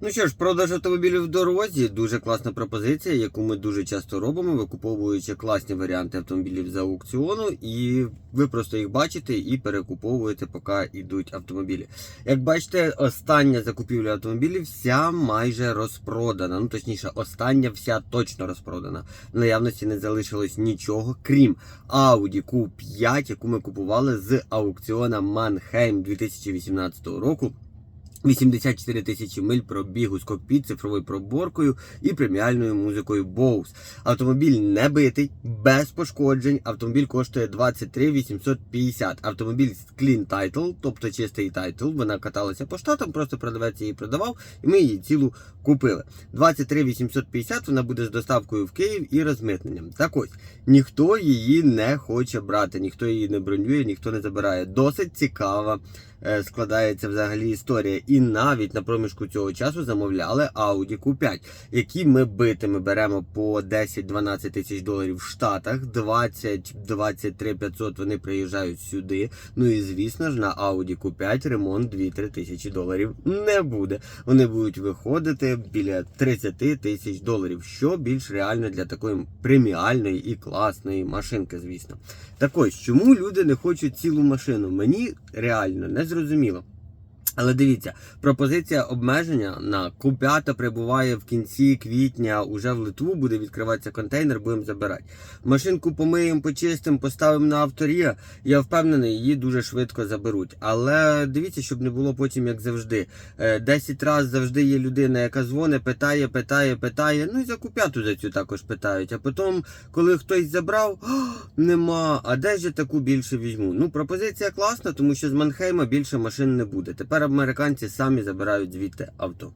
Ну що ж, продаж автомобілів в дорозі дуже класна пропозиція, яку ми дуже часто робимо, викуповуючи класні варіанти автомобілів за аукціону, і ви просто їх бачите і перекуповуєте, поки йдуть автомобілі. Як бачите, остання закупівля автомобілів вся майже розпродана. Ну точніше, остання вся точно розпродана. В наявності не залишилось нічого, крім Audi Q5, яку ми купували з аукціона Mannheim 2018 року. 84 тисячі миль пробігу з кокпіт цифровою проборкою і преміальною музикою Bose. Автомобіль не битий, без пошкоджень. Автомобіль коштує 23 850. Автомобіль з clean title, тобто чистий тайтл. Вона каталася по штатам, просто продавець її продавав, і ми її цілу купили. 23 850 вона буде з доставкою в Київ і розмитненням. Так ось, ніхто її не хоче брати, ніхто її не бронює, ніхто не забирає. Досить цікава е, складається взагалі історія. І навіть на проміжку цього часу замовляли Audi Q5, які ми битими беремо по 10-12 тисяч доларів в Штатах, 20-23 500 вони приїжджають сюди. Ну і звісно ж на Audi Q5 ремонт 2-3 тисячі доларів не буде. Вони будуть виходити біля 30 тисяч доларів, що більш реально для такої преміальної і класної машинки, звісно. Так ось, чому люди не хочуть цілу машину? Мені реально не зрозуміло. Але дивіться, пропозиція обмеження на Q5 прибуває в кінці квітня, уже в Литву буде відкриватися контейнер, будемо забирати. Машинку помиємо, почистимо, поставимо на авторія. Я впевнений, її дуже швидко заберуть. Але дивіться, щоб не було потім, як завжди. Е, 10 разів завжди є людина, яка дзвонить, питає, питає, питає. Ну і за Q5 за цю також питають. А потім, коли хтось забрав, нема. А де ж я таку більше візьму? Ну, пропозиція класна, тому що з Манхейма більше машин не буде. Тепер американці самі забирають звідти авто.